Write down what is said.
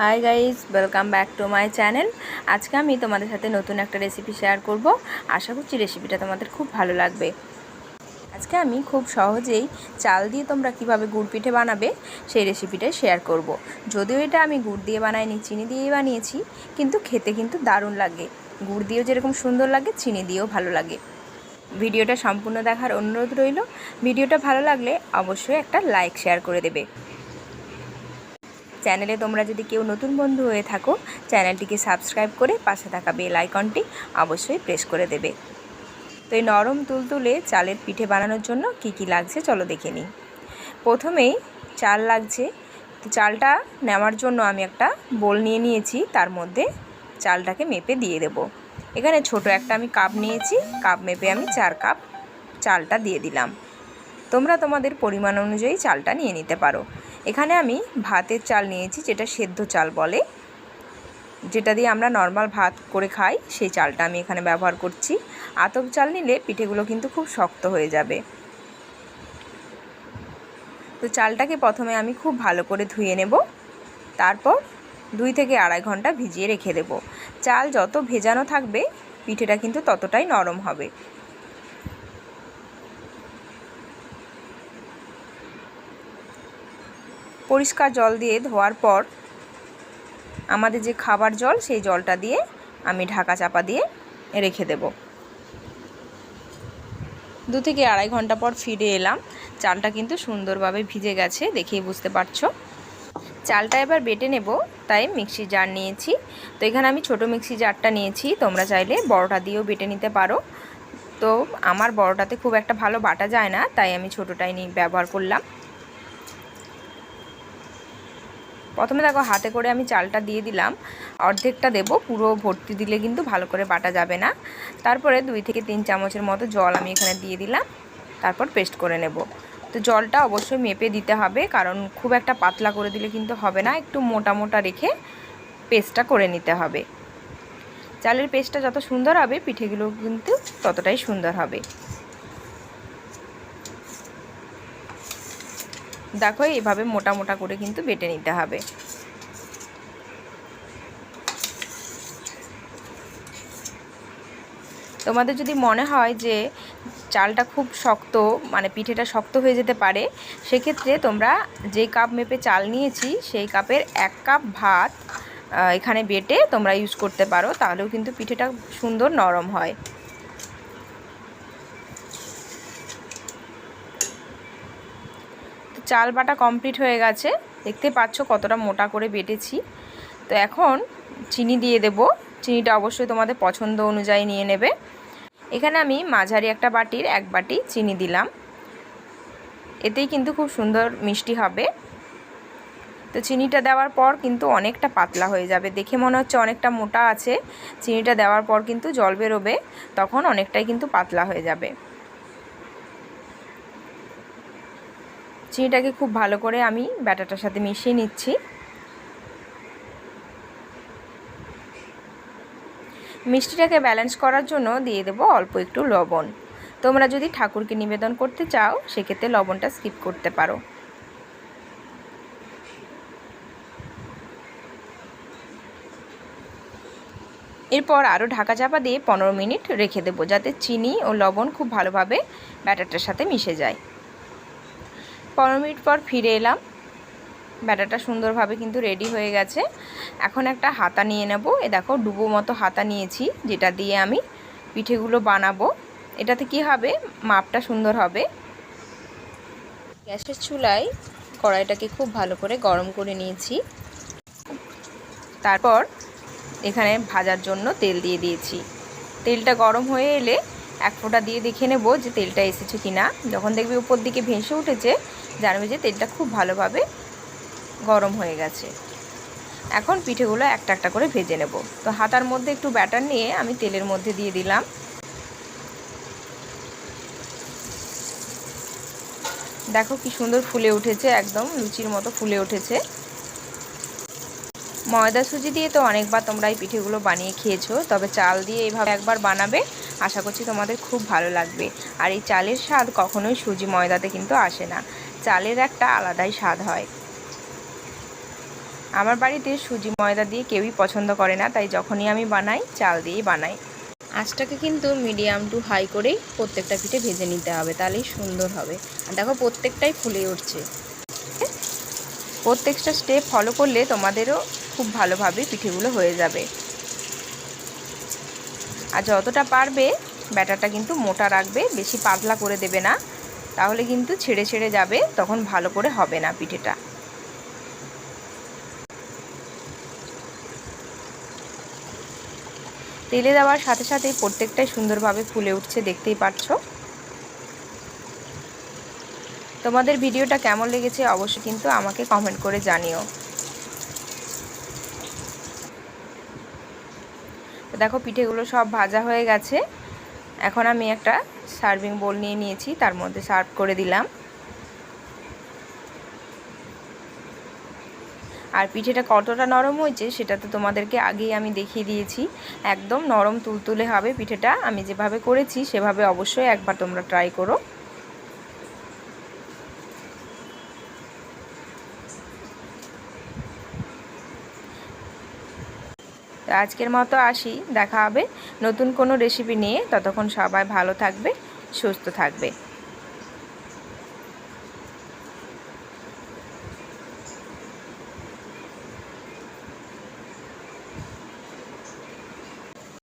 Hi guys welcome back to my channel আজকে আমি তোমাদের সাথে নতুন একটা রেসিপি শেয়ার করব। আশা করছি রেসিপিটা তোমাদের খুব ভালো লাগবে। আজকে আমি খুব সহজেই চাল দিয়ে তোমরা কীভাবে গুড় পিঠে বানাবে সেই রেসিপিটাই শেয়ার করব। যদিও এটা আমি গুড় দিয়ে বানাইনি, চিনি দিয়েই বানিয়েছি, কিন্তু খেতে কিন্তু দারুণ লাগে। গুড় দিয়েও যেরকম সুন্দর লাগে, চিনি দিয়েও ভালো লাগে। ভিডিওটা সম্পূর্ণ দেখার অনুরোধ রইল। ভিডিওটা ভালো লাগলে অবশ্যই একটা লাইক শেয়ার করে দেবে। চ্যানেলে তোমরা যদি কেউ নতুন বন্ধু হয়ে থাকো, চ্যানেলটিকে সাবস্ক্রাইব করে পাশে থাকা বেল আইকনটি অবশ্যই প্রেস করে দেবে। তো এই নরম তুলতুলে চালের পিঠে বানানোর জন্য কি কি লাগছে চলো দেখে নিই। প্রথমেই চাল লাগছে। চালটা নেওয়ার জন্য আমি একটা বোল নিয়ে নিয়েছি, তার মধ্যে চালটাকে মেপে দিয়ে দেব। এখানে ছোট একটা আমি কাপ নিয়েছি, কাপ মেপে আমি চার কাপ চালটা দিয়ে দিলাম। তোমরা তোমাদের পরিমাণ অনুযায়ী চালটা নিয়ে নিতে পারো। এখানে আমি ভাতের চাল নিয়েছি, যেটা সেদ্ধ চাল বলে। যেটা দিয়ে আমরা নর্মাল ভাত করে খাই, সেই চালটা আমি এখানে ব্যবহার করছি। আতপ চাল নিলে পিঠেগুলো কিন্তু খুব শক্ত হয়ে যাবে। তো চালটাকে প্রথমে আমি খুব ভালো করে ধুয়ে নেব। তারপর দুই থেকে আড়াই ঘণ্টা ভিজিয়ে রেখে দেব। চাল যত ভেজানো থাকবে, পিঠেটা কিন্তু ততটাই নরম হবে। পরিষ্কার জল দিয়ে ধোয়ার পর আমাদের যে খাবার জল, সেই জলটা দিয়ে আমি ঢাকা চাপা দিয়ে রেখে দেব। দু থেকে আড়াই ঘণ্টা পর ফিরে এলাম। চালটা কিন্তু সুন্দরভাবে ভিজে গেছে, দেখেই বুঝতে পারছ। চালটা এবার বেটে নেব, তাই মিক্সি জার নিয়েছি। তো এখানে আমি ছোট মিক্সি জারটা নিয়েছি, তোমরা চাইলে বড়টা দিয়েও বেটে নিতে পারো। তো আমার বড়টাতে খুব একটা ভালো বাটা যায় না, তাই আমি ছোটোটাই নিয়ে ব্যবহার করলাম। প্রথমে দেখো হাতে করে আমি চালটা দিয়ে দিলাম। অর্ধেকটা দেব, পুরো ভর্তি দিলে কিন্তু ভালো করে বাটা যাবে না। তারপরে দুই থেকে তিন চামচের মতো জল আমি এখানে দিয়ে দিলাম। তারপর পেস্ট করে নেব। তো জলটা অবশ্যই মেপে দিতে হবে, কারণ খুব একটা পাতলা করে দিলে কিন্তু হবে না, একটু মোটা মোটা রেখে পেস্টটা করে নিতে হবে। চালের পেস্টটা যত সুন্দর হবে, পিঠেগুলো কিন্তু ততটাই সুন্দর হবে। দেখো, এইভাবে মোটা মোটা করে কিন্তু বেটে নিতে হবে। তোমাদের যদি মনে হয় যে চালটা খুব শক্ত মানে পিঠেটা শক্ত হয়ে যেতে পারে, সেক্ষেত্রে তোমরা যে কাপ মেপে চাল নিয়েছি, সেই কাপের এক কাপ ভাত এখানে বেটে তোমরা ইউজ করতে পারো, তাহলেও কিন্তু পিঠেটা সুন্দর নরম হয়। চাল বাটা কমপ্লিট হয়ে গেছে। দেখতে পাচ্ছ কতটা মোটা করে বেটেছি। তো এখন চিনি দিয়ে দেব। চিনিটা অবশ্যই তোমাদের পছন্দ অনুযায়ী নিয়ে নেবে। এখানে আমি মাঝারি একটা বাটির এক বাটি চিনি দিলাম। এতেই কিন্তু খুব সুন্দর মিষ্টি হবে। তো চিনিটা দেওয়ার পর কিন্তু অনেকটা পাতলা হয়ে যাবে। দেখে মনে হচ্ছে অনেকটা মোটা আছে। চিনিটা দেওয়ার পর কিন্তু জল বেরোবে, তখন অনেকটাই কিন্তু পাতলা হয়ে যাবে। চিনিটাকে খুব ভালো করে আমি ব্যাটারটার সাথে মিশিয়ে নিচ্ছি। মিষ্টিটাকে ব্যালেন্স করার জন্য দিয়ে দেব অল্প একটু লবণ। তোমরা যদি ঠাকুরকে নিবেদন করতে চাও, সেক্ষেত্রে লবণটা স্কিপ করতে পারো। এরপর আরও ঢাকা চাপা দিয়ে পনেরো মিনিট রেখে দেবো যাতে চিনি ও লবণ খুব ভালোভাবে ব্যাটারটার সাথে মিশে যায়। পনেরো মিনিট পর ফিরে এলাম। ব্যাটারটা সুন্দরভাবে কিন্তু রেডি হয়ে গেছে। এখন একটা হাতা নিয়ে নেব। এ দেখো, ডুবো মতো হাতা নিয়েছি, যেটা দিয়ে আমি পিঠেগুলো বানাবো। এটাতে কি হবে? মাপটা সুন্দর হবে। গ্যাসের চুলায় কড়াইটাকে খুব ভালো করে গরম করে নিয়েছি। তারপর এখানে ভাজার জন্য তেল দিয়ে দিয়েছি। তেলটা গরম হয়ে এলে এক ফোঁটা দিয়ে দেখে নেব যে তেলটা এসেছে কি না যখন দেখবে উপর দিকে ভেসে উঠেছে, জানবে যে তেলটা খুব ভালোভাবে গরম হয়ে গেছে। এখন পিঠেগুলো একটা একটা করে ভেজে নেব। তো হাতার মধ্যে একটু ব্যাটার নিয়ে আমি তেলের মধ্যে দিয়ে দিলাম। দেখো কি সুন্দর ফুলে উঠেছে, একদম লুচির মতো ফুলে উঠেছে। ময়দা সুজি দিয়ে তো অনেকবার তোমরা এই পিঠেগুলো বানিয়ে খেয়েছো, তবে চাল দিয়ে এইভাবে একবার বানাবে। আশা করছি তোমাদের খুব ভালো লাগবে। আর এই চালের স্বাদ কখনোই সুজি ময়দাতে কিন্তু আসে না। চালের একটা আলাদাই স্বাদ হয়। আমার বাড়িতে সুজি ময়দা দিয়ে কেউই পছন্দ করে না, তাই যখনই আমি বানাই, চাল দিয়েই বানাই। আঁচটাকে কিন্তু মিডিয়াম টু হাই করেই প্রত্যেকটা পিঠে ভেজে নিতে হবে, তাহলেই সুন্দর হবে। আর দেখো প্রত্যেকটাই ফুলে উঠছে। প্রত্যেকটা স্টেপ ফলো করলে তোমাদেরও খুব ভালোভাবে পিঠেগুলো হয়ে যাবে। আর যতটা পারবে, ব্যাটারটা কিন্তু মোটা রাখবে, বেশি পাতলা করে দেবে না। তাহলে কিন্তু ছেড়ে ছেড়ে যাবে, তখন ভালো করে হবে না পিঠেটা। তেলে দেওয়ার সাথে সাথে প্রত্যেকটাই সুন্দরভাবে ফুলে উঠছে, দেখতেই পাচ্ছ। তোমাদের ভিডিওটা কেমন লেগেছে অবশ্যই কিন্তু আমাকে কমেন্ট করে জানিও। দেখো পিঠেগুলো সব ভাজা হয়ে গেছে। এখন আমি একটা সার্ভিং বোল নিয়ে নিয়েছি, তার মধ্যে সার্ভ করে দিলাম। আর পিঠেটা কতটা নরম হয়েছে, সেটা তো তোমাদেরকে আগেই আমি দেখিয়ে দিয়েছি। একদম নরম তুলতুলে হবে পিঠেটা। আমি যেভাবে করেছি, সেভাবে অবশ্যই একবার তোমরা ট্রাই করো। আজকের মতো আসি, দেখা হবে নতুন কোনো রেসিপি নিয়ে। ততক্ষণ সবাই ভালো থাকবে, সুস্থ থাকবে।